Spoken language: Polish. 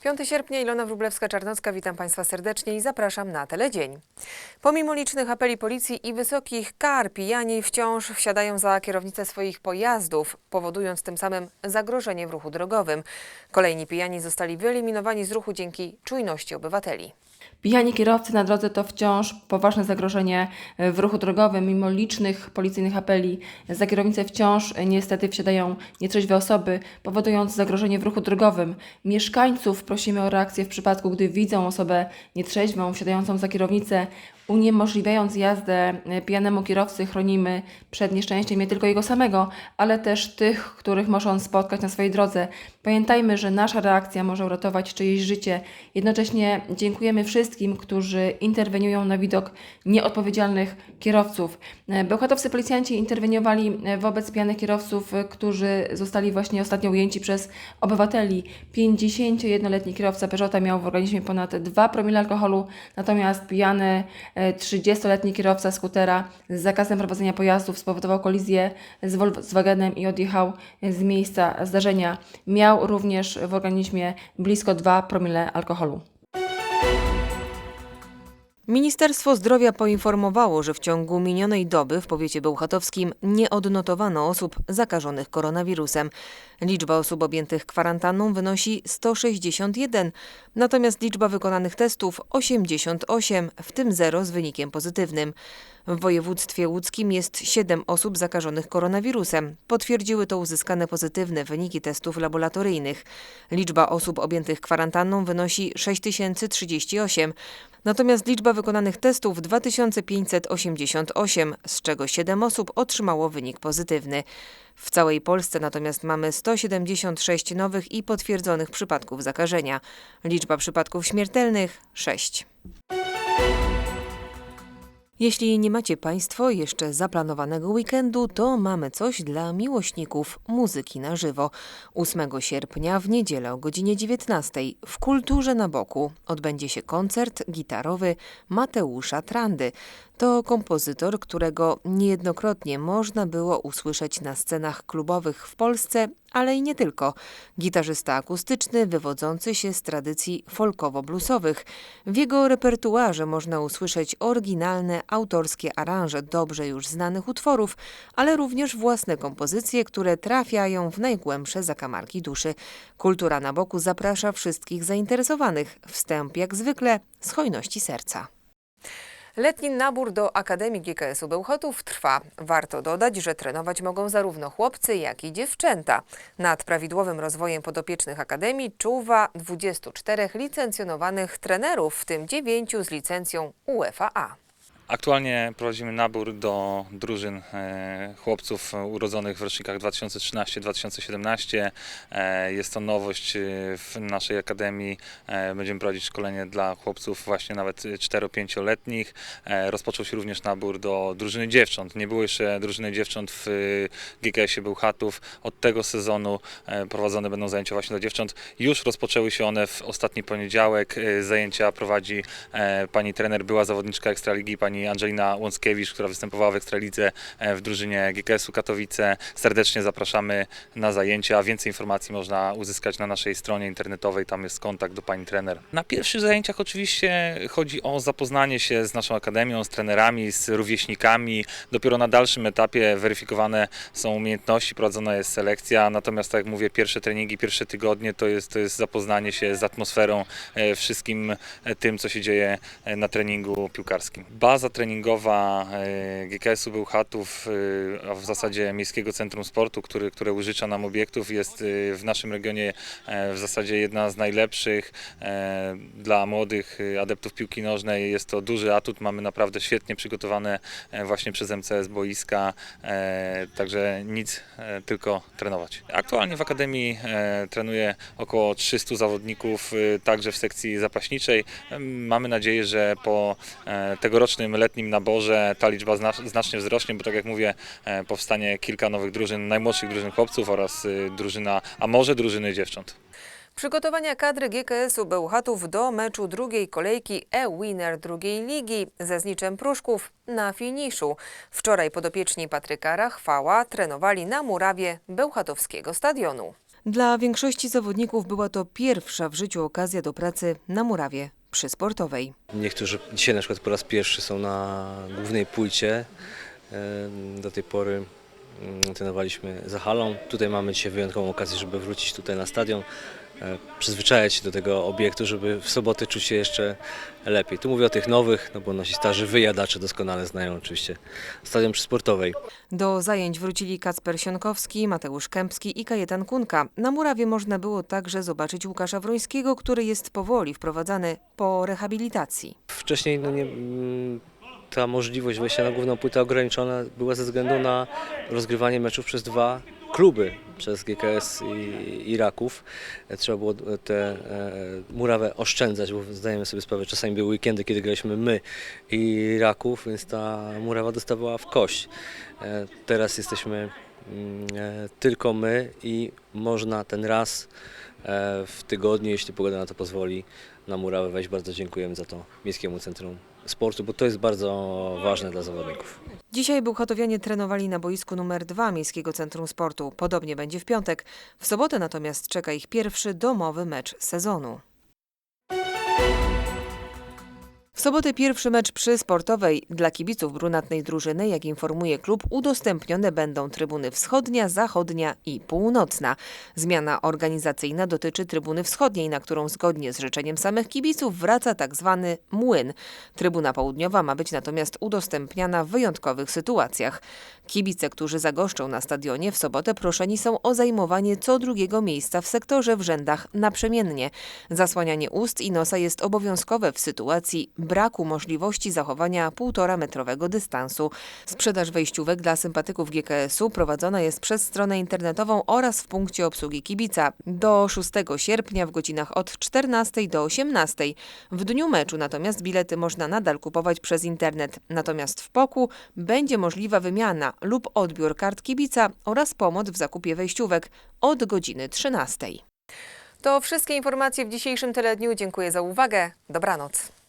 5 sierpnia, Ilona Wróblewska-Czarnocka, witam Państwa serdecznie i zapraszam na Teledzień. Pomimo licznych apeli policji i wysokich kar, pijani wciąż wsiadają za kierownicę swoich pojazdów, powodując tym samym zagrożenie w ruchu drogowym. Kolejni pijani zostali wyeliminowani z ruchu dzięki czujności obywateli. Pijani kierowcy na drodze to wciąż poważne zagrożenie w ruchu drogowym. Mimo licznych policyjnych apeli za kierownicę wciąż e, niestety wsiadają nietrzeźwe osoby, powodując zagrożenie w ruchu drogowym. Mieszkańców prosimy o reakcję w przypadku, gdy widzą osobę nietrzeźwą wsiadającą za kierownicę. Uniemożliwiając jazdę e, pijanemu kierowcy, chronimy przed nieszczęściem nie tylko jego samego, ale też tych, których może on spotkać na swojej drodze. Pamiętajmy, że nasza reakcja może uratować czyjeś życie. Jednocześnie dziękujemy wszystkim, którzy interweniują na widok nieodpowiedzialnych kierowców. E, Bełchatowscy policjanci interweniowali e, wobec pijanych kierowców, którzy zostali właśnie ostatnio ujęci przez obywateli. 51-letni kierowca Peugeota miał w organizmie ponad 2 promile alkoholu, natomiast pijany 30-letni kierowca skutera z zakazem prowadzenia pojazdów spowodował kolizję z Volkswagenem i odjechał z miejsca zdarzenia. Miał również w organizmie blisko 2 promile alkoholu. Ministerstwo Zdrowia poinformowało, że w ciągu minionej doby w powiecie bełchatowskim nie odnotowano osób zakażonych koronawirusem. Liczba osób objętych kwarantanną wynosi 161, natomiast liczba wykonanych testów 88, w tym 0 z wynikiem pozytywnym. W województwie łódzkim jest 7 osób zakażonych koronawirusem. Potwierdziły to uzyskane pozytywne wyniki testów laboratoryjnych. Liczba osób objętych kwarantanną wynosi 6038, natomiast liczba wykonanych testów 2588, z czego 7 osób otrzymało wynik pozytywny. W całej Polsce natomiast mamy 176 nowych i potwierdzonych przypadków zakażenia. Liczba przypadków śmiertelnych 6. Jeśli nie macie Państwo jeszcze zaplanowanego weekendu, to mamy coś dla miłośników muzyki na żywo. 8 sierpnia w niedzielę o godzinie 19 w Kulturze na Boku odbędzie się koncert gitarowy Mateusza Trandy. To kompozytor, którego niejednokrotnie można było usłyszeć na scenach klubowych w Polsce, ale i nie tylko. Gitarzysta akustyczny wywodzący się z tradycji folkowo-bluesowych. W jego repertuarze można usłyszeć oryginalne, autorskie aranże dobrze już znanych utworów, ale również własne kompozycje, które trafiają w najgłębsze zakamarki duszy. Kultura na boku zaprasza wszystkich zainteresowanych. Wstęp jak zwykle z hojności serca. Letni nabór do Akademii GKS-u Bełchatów trwa. Warto dodać, że trenować mogą zarówno chłopcy, jak i dziewczęta. Nad prawidłowym rozwojem podopiecznych Akademii czuwa 24 licencjonowanych trenerów, w tym 9 z licencją UEFA-A. Aktualnie prowadzimy nabór do drużyn e, chłopców urodzonych w rocznikach 2013-2017. E, jest to nowość e, w naszej akademii. Będziemy prowadzić szkolenie dla chłopców właśnie nawet 4-5-letnich. E, rozpoczął się również nabór do drużyny dziewcząt. Nie było jeszcze drużyny dziewcząt w GKS-ie Bełchatów. Od tego sezonu prowadzone będą zajęcia właśnie dla dziewcząt. Już rozpoczęły się one w ostatni poniedziałek. Zajęcia prowadzi pani trener, była zawodniczka Ekstraligi, pani Angelina Łąckiewicz, która występowała w Ekstralidze e, w drużynie GKS-u Katowice. Serdecznie zapraszamy na zajęcia. Więcej informacji można uzyskać na naszej stronie internetowej, tam jest kontakt do pani trener. Na pierwszych zajęciach oczywiście chodzi o zapoznanie się z naszą akademią, z trenerami, z rówieśnikami. Dopiero na dalszym etapie weryfikowane są umiejętności, prowadzona jest selekcja. Natomiast tak jak mówię, pierwsze treningi, pierwsze tygodnie to jest, to jest zapoznanie się z atmosferą, e, wszystkim e, tym, co się dzieje na treningu piłkarskim. Baza treningowa e, GKS-u Bełchatów, e, a w zasadzie Miejskiego Centrum Sportu, który, które użycza nam obiektów, jest e, w naszym regionie w zasadzie jedna z najlepszych dla młodych adeptów piłki nożnej. Jest to duży atut, mamy naprawdę świetnie przygotowane właśnie przez MCS boiska, także nic, tylko trenować. Aktualnie w Akademii trenuje około 300 zawodników, także w sekcji zapaśniczej. Mamy nadzieję, że po tegorocznym letnim naborze ta liczba zna- znacznie wzrośnie, bo tak jak mówię, e, powstanie kilka nowych drużyn, najmłodszych drużyn chłopców oraz e, drużyna, a może drużyny dziewcząt. Przygotowania kadry GKS-u Bełchatów do meczu drugiej kolejki e-winner drugiej ligi ze Zniczem Pruszków na finiszu. Wczoraj podopieczni Patryka Rachwała trenowali na murawie Bełchatowskiego stadionu. Dla większości zawodników była to pierwsza w życiu okazja do pracy na murawie przysportowej. Niektórzy dzisiaj na przykład po raz pierwszy są na głównej płycie. Do tej pory trenowaliśmy za halą. Tutaj mamy dzisiaj wyjątkową okazję, żeby wrócić tutaj na stadion, e, przyzwyczajać się do tego obiektu, żeby w sobotę czuć się jeszcze lepiej. Tu mówię o tych nowych, no bo nasi starzy wyjadacze doskonale znają oczywiście stadion przysportowej. Do zajęć wrócili Kacper Sionkowski, Mateusz Kępski i Kajetan Kunka. Na murawie można było także zobaczyć Łukasza Wrońskiego, który jest powoli wprowadzany po rehabilitacji. Wcześniej no nie, mm, ta możliwość wejścia na główną płytę ograniczona była ze względu na rozgrywanie meczów przez dwa kluby, przez GKS i, i Raków. E, Trzeba było tę e, murawę oszczędzać, bo zdajemy sobie sprawę, czasami były weekendy, kiedy graliśmy my i Raków, więc ta murawa dostawała w kość. E, Teraz jesteśmy mm, e, tylko my i można ten raz w tygodniu, jeśli pogoda na to pozwoli, na murawę wejść. Bardzo dziękujemy za to Miejskiemu Centrum Sportu, bo to jest bardzo ważne dla zawodników. Dzisiaj Bełchatowianie trenowali na boisku numer 2 Miejskiego Centrum Sportu. Podobnie będzie w piątek. W sobotę natomiast czeka ich pierwszy domowy mecz sezonu. W sobotę pierwszy mecz przy sportowej. Dla kibiców brunatnej drużyny, jak informuje klub, udostępnione będą trybuny wschodnia, zachodnia i północna. Zmiana organizacyjna dotyczy trybuny wschodniej, na którą zgodnie z życzeniem samych kibiców wraca tak zwany młyn. Trybuna południowa ma być natomiast udostępniana w wyjątkowych sytuacjach. Kibice, którzy zagoszczą na stadionie w sobotę proszeni są o zajmowanie co drugiego miejsca w sektorze w rzędach naprzemiennie. Zasłanianie ust i nosa jest obowiązkowe w sytuacji braku możliwości zachowania półtora metrowego dystansu. Sprzedaż wejściówek dla sympatyków GKS-u prowadzona jest przez stronę internetową oraz w punkcie obsługi kibica do 6 sierpnia w godzinach od 14 do 18. W dniu meczu natomiast bilety można nadal kupować przez internet. Natomiast w Poku będzie możliwa wymiana lub odbiór kart kibica oraz pomoc w zakupie wejściówek od godziny 13. To wszystkie informacje w dzisiejszym teledniu. Dziękuję za uwagę. Dobranoc.